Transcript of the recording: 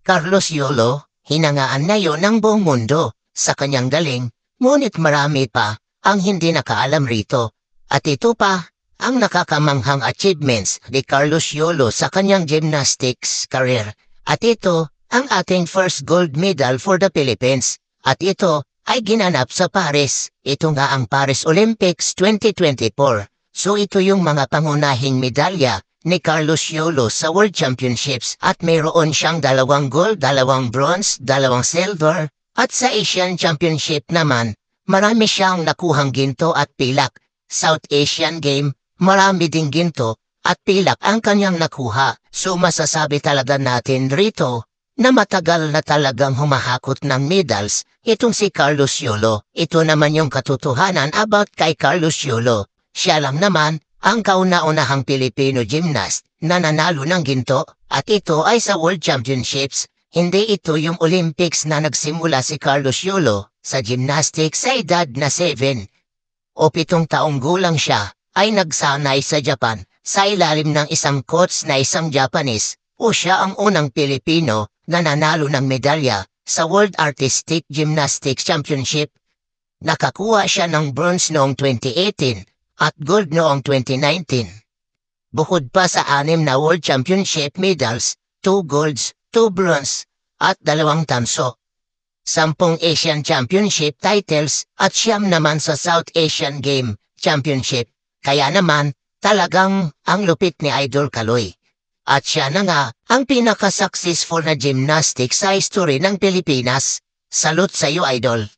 Carlos Yolo, hinangaan na yon ng buong mundo sa kanyang galing, ngunit marami pa ang hindi nakaalam rito. At ito pa ang nakakamanghang achievements ni Carlos Yolo sa kanyang gymnastics career. At ito ang ating first gold medal for the Philippines. At ito ay ginanap sa Paris. Ito nga ang Paris Olympics 2024. So ito yung mga pangunahing medalya ni Carlos Yolo sa World Championships at mayroon siyang dalawang gold, dalawang bronze, dalawang silver at sa Asian Championship naman, marami siyang nakuhang ginto at pilak. South Asian Game, marami ding ginto at pilak ang kanyang nakuha. So masasabi talaga natin rito na matagal na talagang humahakot ng medals itong si Carlos Yolo. Ito naman yung katotohanan about kay Carlos Yolo. Siya lang naman ang kauna-unahang Pilipino gymnast na nanalo ng ginto at ito ay sa World Championships. Hindi ito yung Olympics na nagsimula si Carlos Yolo sa gymnastics sa edad na 7 o pitong taong gulang siya ay nagsanay sa Japan sa ilalim ng isang coach na isang Japanese o siya ang unang Pilipino na nanalo ng medalya sa World Artistic Gymnastics Championship. Nakakuha siya ng bronze noong 2018 at gold noong 2019. Bukod pa sa anim na World Championship medals, 2 golds, 2 bronze, at dalawang tanso. Sampung Asian Championship titles at siyam naman sa South Asian Game Championship. Kaya naman, talagang ang lupit ni Idol Kaloy. At siya na nga ang pinaka-successful na gymnastics sa history ng Pilipinas. Salute sa iyo, Idol.